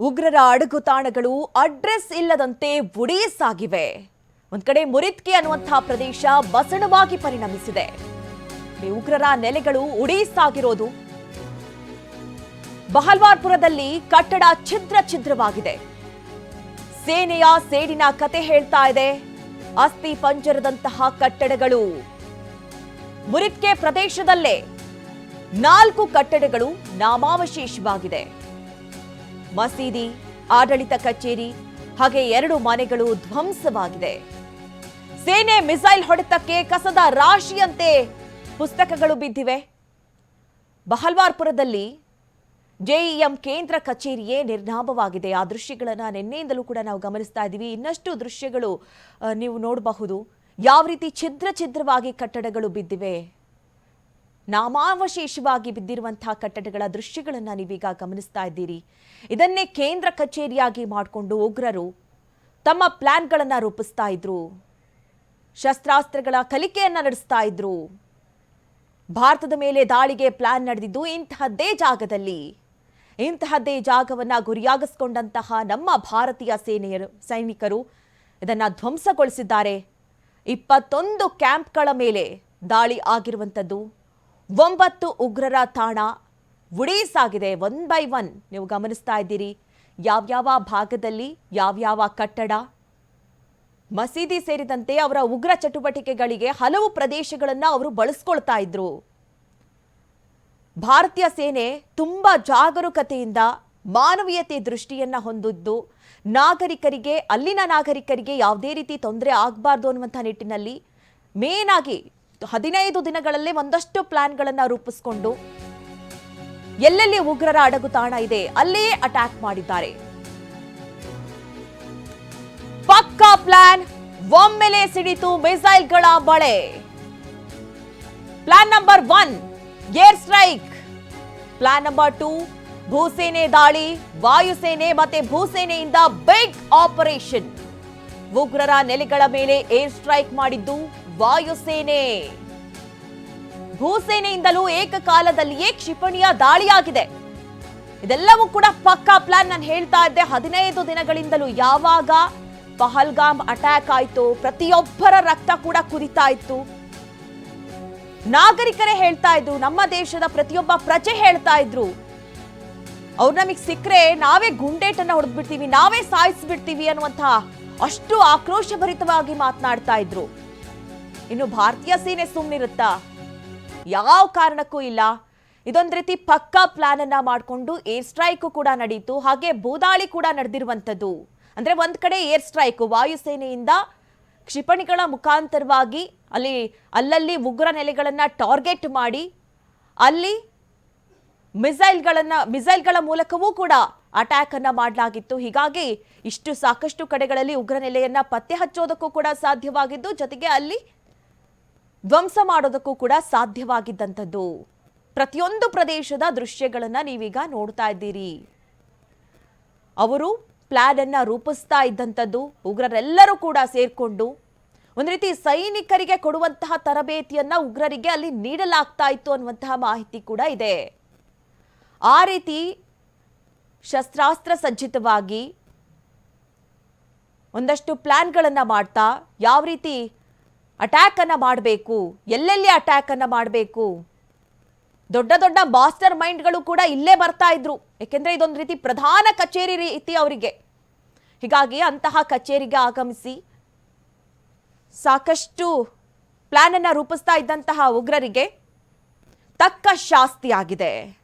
ಉಗ್ರರ ಅಡಗುತಾಣಗಳು ಅಡ್ರೆಸ್ ಇಲ್ಲದಂತೆ ಸಾಗಿವೆ ಒಂದ್ ಕಡೆ ಮುರಿತ್ಕೆ ಅನ್ನುವಂತಹ ಪ್ರದೇಶ ಬಸಣವಾಗಿ ಪರಿಣಮಿಸಿದೆ. ಉಗ್ರರ ನೆಲೆಗಳು ಉಡೀಸಾಗಿರೋದು ಬಹಲ್ವಾರ್ಪುರದಲ್ಲಿ ಕಟ್ಟಡ ಛಿದ್ರ ಛಿದ್ರವಾಗಿದೆ. ಸೇನೆಯ ಸೇಡಿನ ಕತೆ ಹೇಳ್ತಾ ಇದೆ. ಅಸ್ಥಿ ಪಂಜರದಂತಹ ಕಟ್ಟಡಗಳು. ಮುರಿತ್ಕೆ ಪ್ರದೇಶದಲ್ಲೇ ನಾಲ್ಕು ಕಟ್ಟಡಗಳು ನಾಮಾವಶೇಷವಾಗಿದೆ. ಮಸೀದಿ, ಆಡಳಿತ ಕಚೇರಿ, ಹಾಗೆ ಎರಡು ಮನೆಗಳು ಧ್ವಂಸವಾಗಿದೆ. ಸೇನೆ ಮಿಸೈಲ್ ಹೊಡೆತಕ್ಕೆ ಕಸದ ರಾಶಿಯಂತೆ ಪುಸ್ತಕಗಳು ಬಿದ್ದಿವೆ. ಬಹಲ್ವಾರ್ಪುರದಲ್ಲಿ ಜೆಇಎಂ ಕೇಂದ್ರ ಕಚೇರಿಯೇ ನಿರ್ನಾಮವಾಗಿದೆ. ಆ ದೃಶ್ಯಗಳನ್ನು ನಿನ್ನೆಯಿಂದಲೂ ಕೂಡ ನಾವು ಗಮನಿಸ್ತಾ ಇದ್ದೀವಿ. ಇನ್ನಷ್ಟು ದೃಶ್ಯಗಳು ನೀವು ನೋಡಬಹುದು. ಯಾವ ರೀತಿ ಛಿದ್ರ ಛಿದ್ರವಾಗಿ ಕಟ್ಟಡಗಳು ಬಿದ್ದಿವೆ. ನಾಮಾವಶೇಷವಾಗಿ ಬಿದ್ದಿರುವಂತಹ ಕಟ್ಟಡಗಳ ದೃಶ್ಯಗಳನ್ನು ನೀವೀಗ ಗಮನಿಸ್ತಾ ಇದ್ದೀರಿ. ಇದನ್ನೇ ಕೇಂದ್ರ ಕಚೇರಿಯಾಗಿ ಮಾಡಿಕೊಂಡು ಉಗ್ರರು ತಮ್ಮ ಪ್ಲಾನ್ಗಳನ್ನು ರೂಪಿಸ್ತಾ ಇದ್ರು. ಶಸ್ತ್ರಾಸ್ತ್ರಗಳ ಕಲಿಕೆಯನ್ನು ನಡೆಸ್ತಾ ಇದ್ರು. ಭಾರತದ ಮೇಲೆ ದಾಳಿಗೆ ಪ್ಲಾನ್ ನಡೆದಿದ್ದು ಇಂತಹದ್ದೇ ಜಾಗದಲ್ಲಿ. ಇಂತಹದ್ದೇ ಜಾಗವನ್ನು ಗುರಿಯಾಗಿಸ್ಕೊಂಡಂತಹ ನಮ್ಮ ಭಾರತೀಯ ಸೇನೆಯರು, ಸೈನಿಕರು ಇದನ್ನು ಧ್ವಂಸಗೊಳಿಸಿದ್ದಾರೆ. ಇಪ್ಪತ್ತೊಂದು ಕ್ಯಾಂಪ್ಗಳ ಮೇಲೆ ದಾಳಿ ಆಗಿರುವಂಥದ್ದು. ಒಂಬತ್ತು ಉಗ್ರರ ತಾಣ ಉಡೀಸಾಗಿದೆ. ಒನ್ ಬೈ ಒನ್ ನೀವು ಗಮನಿಸ್ತಾ ಇದ್ದೀರಿ. ಯಾವ್ಯಾವ ಭಾಗದಲ್ಲಿ ಯಾವ್ಯಾವ ಕಟ್ಟಡ? ಮಸೀದಿ ಸೇರಿದಂತೆ ಅವರ ಉಗ್ರ ಚಟುವಟಿಕೆಗಳಿಗೆ ಹಲವು ಪ್ರದೇಶಗಳನ್ನು ಅವರು ಬಳಸ್ಕೊಳ್ತಾ ಇದ್ರು. ಭಾರತೀಯ ಸೇನೆ ತುಂಬ ಜಾಗರೂಕತೆಯಿಂದ ಮಾನವೀಯತೆ ದೃಷ್ಟಿಯನ್ನ ಹೊಂದಿದ್ದು, ನಾಗರಿಕರಿಗೆ, ಅಲ್ಲಿನ ನಾಗರಿಕರಿಗೆ ಯಾವುದೇ ರೀತಿ ತೊಂದರೆ ಆಗಬಾರ್ದು ಅನ್ನುವಂಥ ನಿಟ್ಟಿನಲ್ಲಿ ಮೇನ್ ಆಗಿ ಹದಿನೈದು ದಿನಗಳಲ್ಲೇ ಒಂದಷ್ಟು ಪ್ಲಾನ್ಗಳನ್ನು ರೂಪಿಸಿಕೊಂಡು ಎಲ್ಲೆಲ್ಲಿ ಉಗ್ರರ ಅಡಗು ತಾಣ ಇದೆ, ಅಲ್ಲಿಯೇ ಅಟ್ಯಾಕ್ ಮಾಡಿದ್ದಾರೆ. ಪಕ್ಕಾ ಪ್ಲಾನ್, ಒಮ್ಮೆಲೆ ಸಿಡಿತು ಮಿಸೈಲ್ಗಳ ಬಳೆ. Plan number one, air strike. Plan number two, ಭೂಸೇನೆ ದಾಳಿ, ವಾಯುಸೇನೆ ಮತ್ತೆ ಭೂಸೇನೆಯಿಂದ ಬಿಗ್ ಆಪರೇಷನ್ ಉಗ್ರರ ನೆಲೆಗಳ ಮೇಲೆ ಏರ್ ಸ್ಟ್ರೈಕ್ ಮಾಡಿದ್ದು ವಾಯುಸೇನೆ. ಭೂಸೇನೆಯಿಂದಲೂ ಏಕಕಾಲದಲ್ಲಿಯೇ ಕ್ಷಿಪಣಿಯ ದಾಳಿಯಾಗಿದೆ. ಇದೆಲ್ಲವೂ ಕೂಡ ಪಕ್ಕಾ ಪ್ಲಾನ್ ನಾನು ಹೇಳ್ತಾ ಇದ್ದೆ. ಹದಿನೈದು ದಿನಗಳಿಂದಲೂ ಯಾವಾಗ ಪಹಲ್ಗಾಮ್ ಅಟ್ಯಾಕ್ ಆಯಿತು, ಪ್ರತಿಯೊಬ್ಬರ ರಕ್ತ ಕೂಡ ಕುದಿತಾ ಇತ್ತು. ನಾಗರಿಕರೇ ಹೇಳ್ತಾ ಇದ್ರು, ನಮ್ಮ ದೇಶದ ಪ್ರತಿಯೊಬ್ಬ ಪ್ರಜೆ ಹೇಳ್ತಾ ಇದ್ರು ಅವ್ರು ನಮಗೆ ಸಿಕ್ಕರೆ ನಾವೇ ಗುಂಡೇಟನ್ನು ಹೊಡೆದ್ಬಿಡ್ತೀವಿ, ನಾವೇ ಸಾಯಿಸಿಬಿಡ್ತೀವಿ ಅನ್ನುವಂಥ ಅಷ್ಟು ಆಕ್ರೋಶಭರಿತವಾಗಿ ಮಾತನಾಡ್ತಾ ಇದ್ರು. ಇನ್ನು ಭಾರತೀಯ ಸೇನೆ ಸುಮ್ಮನಿರುತ್ತಾ ಯಾವ ಕಾರಣಕ್ಕೂ ಇಲ್ಲ. ಇದೊಂದು ರೀತಿ ಪಕ್ಕಾ ಪ್ಲಾನ್ ಅನ್ನ ಮಾಡಿಕೊಂಡು ಏರ್ ಸ್ಟ್ರೈಕ್ ಕೂಡ ನಡೀತು, ಹಾಗೆ ಭೂದಾಳಿ ಕೂಡ ನಡೆದಿರುವಂಥದ್ದು. ಅಂದ್ರೆ ಒಂದ್ ಕಡೆ ಏರ್ ಸ್ಟ್ರೈಕ್ ವಾಯುಸೇನೆಯಿಂದ ಕ್ಷಿಪಣಿಗಳ ಮುಖಾಂತರವಾಗಿ ಅಲ್ಲಿ, ಅಲ್ಲಲ್ಲಿ ಉಗ್ರ ನೆಲೆಗಳನ್ನ ಟಾರ್ಗೆಟ್ ಮಾಡಿ, ಅಲ್ಲಿ ಮಿಸೈಲ್ಗಳನ್ನ, ಮಿಸೈಲ್ಗಳ ಮೂಲಕವೂ ಕೂಡ ಅಟ್ಯಾಕ್ ಅನ್ನ ಮಾಡಲಾಗಿತ್ತು. ಹೀಗಾಗಿ ಇಷ್ಟು ಸಾಕಷ್ಟು ಕಡೆಗಳಲ್ಲಿ ಉಗ್ರ ನೆಲೆಯನ್ನ ಪತ್ತೆ ಹಚ್ಚೋದಕ್ಕೂ ಕೂಡ ಸಾಧ್ಯವಾಗಿದ್ದು, ಜೊತೆಗೆ ಅಲ್ಲಿ ಧ್ವಂಸ ಮಾಡೋದಕ್ಕೂ ಕೂಡ ಸಾಧ್ಯವಾಗಿದ್ದಂಥದ್ದು. ಪ್ರತಿಯೊಂದು ಪ್ರದೇಶದ ದೃಶ್ಯಗಳನ್ನ ನೀವೀಗ ನೋಡ್ತಾ ಇದ್ದೀರಿ. ಅವರು ಪ್ಲಾನ್ ಅನ್ನ ರೂಪಿಸ್ತಾ ಇದ್ದಂಥದ್ದು, ಉಗ್ರರೆಲ್ಲರೂ ಕೂಡ ಸೇರ್ಕೊಂಡು ಒಂದು ರೀತಿ ಸೈನಿಕರಿಗೆ ಕೊಡುವಂತಹ ತರಬೇತಿಯನ್ನ ಉಗ್ರರಿಗೆ ಅಲ್ಲಿ ನೀಡಲಾಗ್ತಾ ಇತ್ತು ಅನ್ನುವಂತಹ ಮಾಹಿತಿ ಕೂಡ ಇದೆ. ಆ ರೀತಿ ಶಸ್ತ್ರಾಸ್ತ್ರ ಸಜ್ಜಿತವಾಗಿ ಒಂದಷ್ಟು ಪ್ಲ್ಯಾನ್ಗಳನ್ನು ಮಾಡ್ತಾ ಯಾವ ರೀತಿ ಅಟ್ಯಾಕನ್ನು ಮಾಡಬೇಕು, ಎಲ್ಲೆಲ್ಲಿ ಅಟ್ಯಾಕನ್ನು ಮಾಡಬೇಕು, ದೊಡ್ಡ ದೊಡ್ಡ ಮಾಸ್ಟರ್ ಮೈಂಡ್ಗಳು ಕೂಡ ಇಲ್ಲೇ ಬರ್ತಾ ಇದ್ರು. ಏಕೆಂದರೆ ಇದೊಂದು ರೀತಿ ಪ್ರಧಾನ ಕಚೇರಿ ರೀತಿ ಅವರಿಗೆ. ಹೀಗಾಗಿ ಅಂತಹ ಕಚೇರಿಗೆ ಆಗಮಿಸಿ ಸಾಕಷ್ಟು ಪ್ಲ್ಯಾನನ್ನು ರೂಪಿಸ್ತಾ ಇದ್ದಂತಹ ಉಗ್ರರಿಗೆ ತಕ್ಕ ಶಾಸ್ತಿ ಆಗಿದೆ